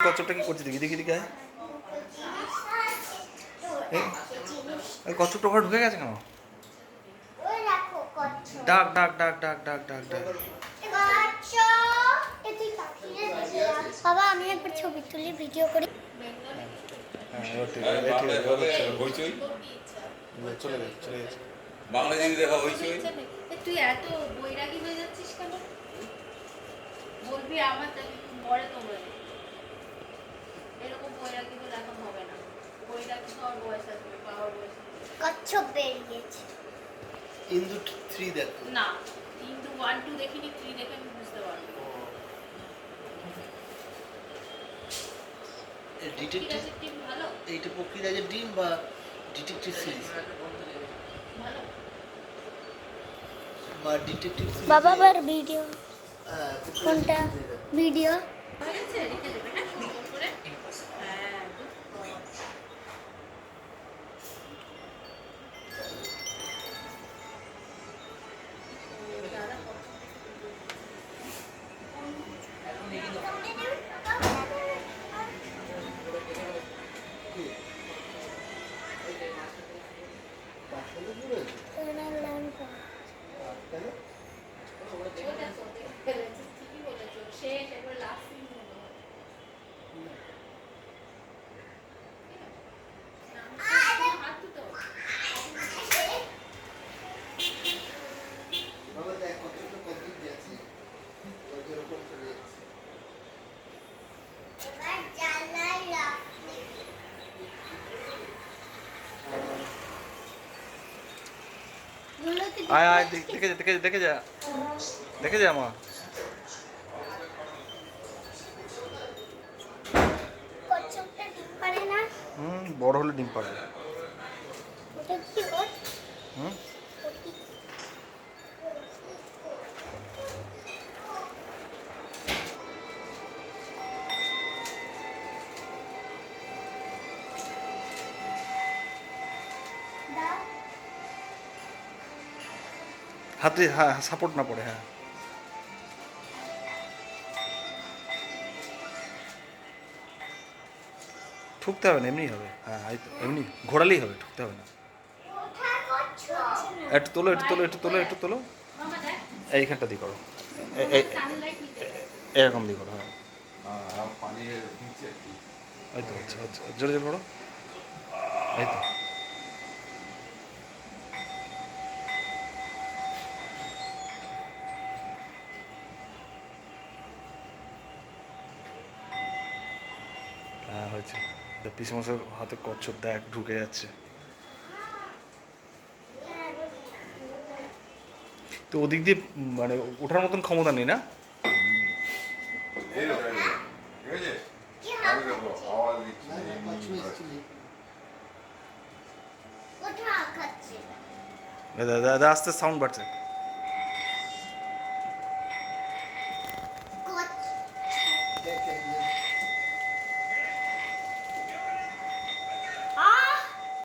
কচ্ছপটা কি করছে দেখি দেখি দেখি কচ্ছপটা ওখানে ঢুকে গেছে কেন? ডাক ডাক ডাক ডাক ডাক ডাক ডাক। বাবা আমি একবার ছবি তুলি ভিডিও করি। হ্যাঁ দেখা হইচই। তুই এত বৈরাগী হয়ে যাচ্ছিস কেন? বলবি আমার মরে তোমরা এরকম বৈরাগী হলে এখন হবে না। বৈরাগী তো আর বয়স আসবে পাওয়ার বয়স। কচ্ছপ বেরিয়েছে। ইন্দু থ্রি দেখো। না কিন্তু ওয়ান টু দেখিনি থ্রি দেখে আমি বুঝতে পারব। ঠিক ডিটেকটিভ আছে টিম ভালো? এইটা পক্ষীরাজের ডিম বা ডিটেকটিভ সিরিজ ভালো। বা ডিটেকটিভ বাবা ভিডিও কোনটা? ভিডিও আয় আয় দেখ- যা দেখে যা দেখে যা। দেখে যা মা। হুম বড় হলে ডিম পারে হুম? হাতে হ্যাঁ সাপোর্ট না পড়ে হ্যাঁ। ঠুকতে হবে না এমনি হবে। হ্যাঁ এমনি ঘোরালেই হবে ঠুকতে হবে না। একটু তোলো একটু তোলো একটু তোলো একটু তোলো। এইখানটা দিয়ে করো। এরকম দিয়ে করো হ্যাঁ। একটু এই তো হচ্ছে হচ্ছে জোরে জোরে করো এই তো। হয়েছে। পিসমসের হাতে কচ্ছপ দেখ ঢুকে যাচ্ছে। তো ওদিক দিয়ে মানে ওঠার মতন ক্ষমতা নেই না? দাদা দাদা আস্তে সাউন্ড বাড়ছে।